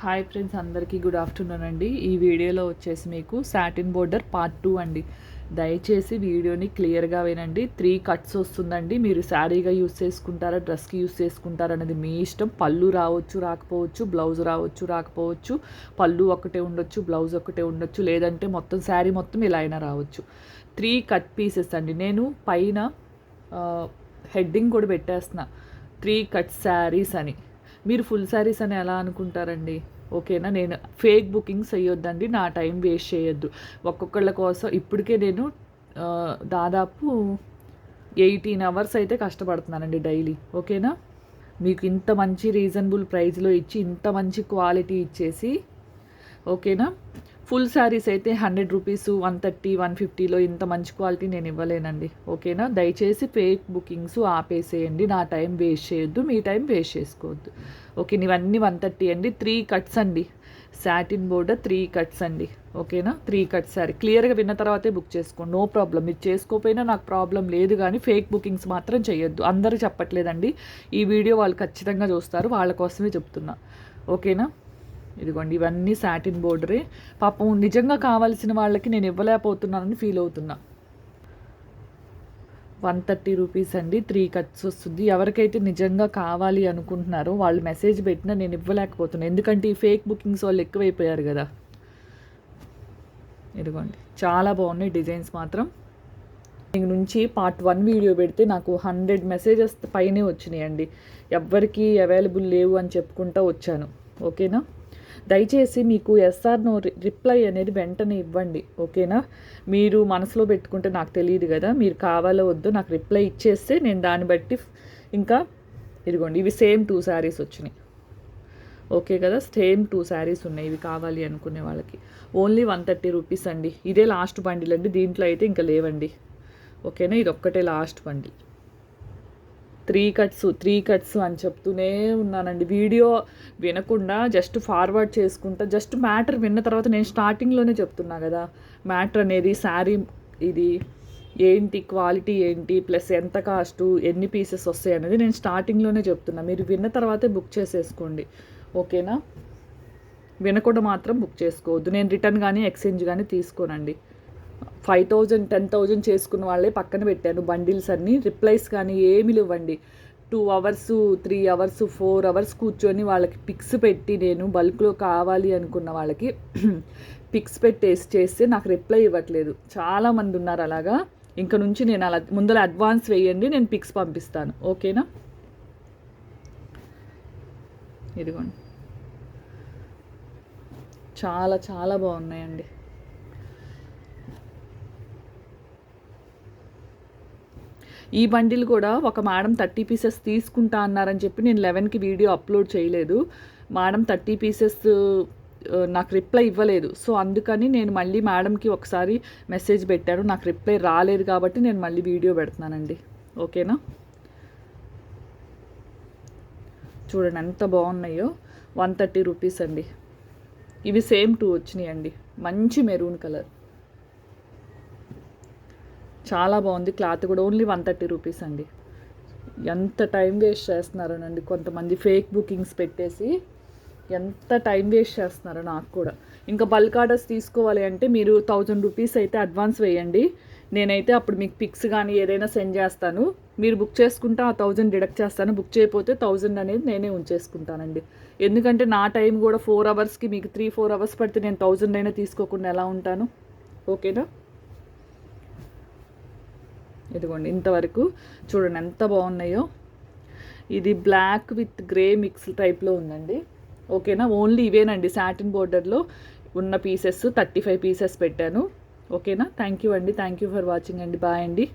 Hi friends అందరికీ good afternoon అండి. ఈ వీడియోలో వచ్చేసి మీకు సాటిన్ బోర్డర్ పార్ట్ టూ అండి. దయచేసి వీడియోని క్లియర్గా వినండి. త్రీ కట్స్ వస్తుందండి. మీరు శారీగా యూస్ చేసుకుంటారా డ్రెస్కి యూస్ చేసుకుంటారా అనేది మీ ఇష్టం. పళ్ళు రావచ్చు రాకపోవచ్చు బ్లౌజ్ రావచ్చు రాకపోవచ్చు. పళ్ళు ఒకటే ఉండొచ్చు బ్లౌజ్ ఒకటే ఉండొచ్చు. లేదంటే మొత్తం శారీ మొత్తం ఇలా అయినా రావచ్చు. త్రీ కట్ పీసెస్ అండి. నేను పైన హెడ్డింగ్ కూడా పెట్టేస్తున్నా. త్రీ కట్ శారీస్ అని. మీరు ఫుల్ శారీస్ అని ఎలా అనుకుంటారండి? ఓకేనా? నేను ఫేక్ బుకింగ్స్ అయ్యొద్దండి నా టైం వేస్ట్ చేయొద్దు ఒక్కొక్కళ్ళ కోసం ఇప్పటికే నేను దాదాపు ఎయిటీన్ అవర్స్ అయితే కష్టపడుతున్నానండి డైలీ ఓకేనా? మీకు ఇంత మంచి రీజనబుల్ ప్రైస్లో ఇచ్చి ఇంత మంచి క్వాలిటీ ఇచ్చేసి ఓకేనా? ఫుల్ శారీస్ అయితే hundred rupees one thirty one ఫిఫ్టీలో ఇంత మంచి క్వాలిటీ నేను ఇవ్వలేనండి. ఓకేనా? దయచేసి ఫేక్ బుకింగ్స్ ఆపేసేయండి. నా టైం వేస్ట్ చేయొద్దు మీ టైం వేస్ట్ చేసుకోవద్దు. ఓకే ఇవన్నీ వన్ థర్టీ అండి. త్రీ కట్స్ అండి. సాటిన్ బోర్డర్ త్రీ కట్స్ అండి. ఓకేనా? త్రీ కట్స్ సారీ క్లియర్గా విన్న తర్వాతే బుక్ చేసుకోండి. నో ప్రాబ్లం మీరు చేసుకోకపోయినా నాకు ప్రాబ్లం లేదు కానీ ఫేక్ బుకింగ్స్ మాత్రం చేయొద్దు. అందరూ చెప్పట్లేదండి. ఈ వీడియో వాళ్ళు ఖచ్చితంగా చూస్తారు. వాళ్ళ కోసమే చెప్తున్నా. ఓకేనా? ఇదిగోండి ఇవన్నీ సాటిన్ బోర్డరే పాపం నిజంగా కావాల్సిన వాళ్ళకి నేను ఇవ్వలేకపోతున్నానని ఫీల్ అవుతున్నా. వన్ థర్టీ రూపీస్ అండి త్రీ కట్స్ వస్తుంది. ఎవరికైతే నిజంగా కావాలి అనుకుంటున్నారో వాళ్ళు మెసేజ్ పెట్టినా నేను ఇవ్వలేకపోతున్నాను ఎందుకంటే ఈ ఫేక్ బుకింగ్స్ వాళ్ళు ఎక్కువైపోయారు కదా. ఇదిగోండి చాలా బాగున్నాయి డిజైన్స్ మాత్రం. దీని నుంచి పార్ట్ వన్ వీడియో పెడితే నాకు హండ్రెడ్ మెసేజెస్ పైనే వచ్చినాయండి. ఎవ్వరికీ అవైలబుల్ లేవు అని చెప్పుకుంటూ వచ్చాను. ఓకేనా దయచేసి మీకు ఎస్ఆర్ నో రిప్లై అనేది వెంటనే ఇవ్వండి ఓకేనా? మీరు మనసులో పెట్టుకుంటే నాకు తెలియదు కదా మీరు కావాలో వద్దు నాకు రిప్లై ఇచ్చేస్తే నేను దాన్ని బట్టి ఇంకా ఇదిగోండి ఇవి సేమ్ టూ శారీస్ వచ్చినాయి. ఓకే కదా సేమ్ టూ శారీస్ ఉన్నాయి ఇవి కావాలి అనుకునే వాళ్ళకి. ఓన్లీ వన్ థర్టీ రూపీస్ అండి. ఇదే లాస్ట్ బండిల్ అండి దీంట్లో అయితే ఇంకా లేవండి. ఓకేనా? ఇది ఒక్కటే last bundle. Three cuts three cuts అని చెప్తూనే ఉన్నానండి. వీడియో వినకుండా జస్ట్ ఫార్వర్డ్ చేసుకుంటా జస్ట్ మ్యాటర్ విన్న తర్వాత నేను స్టార్టింగ్లోనే చెప్తున్నా కదా మ్యాటర్ అనేది శారీ ఇది ఏంటి క్వాలిటీ ఏంటి ప్లస్ ఎంత కాస్టు ఎన్ని పీసెస్ వస్తాయి అనేది నేను స్టార్టింగ్లోనే చెప్తున్నా. మీరు విన్న తర్వాతే బుక్ చేసేసుకోండి. ఓకేనా వినకుండా మాత్రం బుక్ చేసుకోవద్దు. నేను రిటర్న్ కానీ ఎక్స్చేంజ్ కానీ తీసుకోనండి. ఫైవ్ థౌజండ్ టెన్ థౌజండ్ చేసుకున్న వాళ్ళే పక్కన పెట్టాను బండిల్స్ అన్నీ. రిప్లైస్ కానీ ఏమి లేవండి. Two hours three hours four hours కూర్చొని వాళ్ళకి పిక్స్ పెట్టి నేను బల్క్లో కావాలి అనుకున్న వాళ్ళకి పిక్స్ పెట్టేసి చేస్తే నాకు రిప్లై ఇవ్వట్లేదు. చాలామంది ఉన్నారు అలాగా. ఇంక నుంచి నేను అలా ముందర అడ్వాన్స్ వేయండి నేను పిక్స్ పంపిస్తాను. ఓకేనా? ఇదిగోండి. చాలా చాలా బాగున్నాయండి. ఈ బండిల్ కూడా ఒక మేడం థర్టీ పీసెస్ తీసుకుంటా అన్నారని చెప్పి నేను లెవెన్కి వీడియో అప్లోడ్ చేయలేదు. మేడం థర్టీ పీసెస్ నాకు రిప్లై ఇవ్వలేదు. సో అందుకని నేను మళ్ళీ మేడంకి ఒకసారి మెసేజ్ పెట్టాను. నాకు రిప్లై రాలేదు కాబట్టి నేను మళ్ళీ వీడియో పెడుతున్నానండి. ఓకేనా? చూడండి ఎంత బాగున్నాయో. వన్ థర్టీ రూపీస్ అండి. ఇవి సేమ్ టూ వచ్చినాయి అండి మంచి మెరూన్ కలర్. చాలా బాగుంది. క్లాత్ కూడా ఓన్లీ వన్ థర్టీ రూపీస్ అండి. ఎంత టైం వేస్ట్ చేస్తున్నారోనండి. కొంతమంది ఫేక్ బుకింగ్స్ పెట్టేసి ఎంత టైం వేస్ట్ చేస్తున్నారో నాకు కూడా. ఇంకా బల్క్ ఆర్డర్స్ తీసుకోవాలి అంటే మీరు థౌజండ్ రూపీస్ అయితే అడ్వాన్స్ వేయండి. నేనైతే అప్పుడు మీకు పిక్స్ కానీ ఏదైనా సెండ్ చేస్తాను. మీరు బుక్ చేసుకుంటే ఆ థౌజండ్ డిడక్ట్ చేస్తాను. బుక్ చేయకపోతే థౌజండ్ అనేది నేనే ఉంచేసుకుంటానండి. ఎందుకంటే నా టైం కూడా ఫోర్ అవర్స్కి మీకు త్రీ ఫోర్ అవర్స్ పడితే నేను థౌజండ్ అయినా తీసుకోకుండా ఎలా ఉంటాను? ఓకేనా? ఇదిగోండి ఇంతవరకు చూడండి ఎంత బాగున్నాయో. ఇది బ్లాక్ విత్ గ్రే మిక్స్ టైప్లో ఉందండి. ఓకేనా? ఓన్లీ ఇవేనండి సాటిన్ బోర్డర్లో ఉన్న పీసెస్ థర్టీ ఫైవ్ పీసెస్ పెట్టాను. ఓకేనా? థ్యాంక్ యూ అండి. థ్యాంక్ యూ ఫర్ వాచింగ్ అండి. బాయ్ అండి.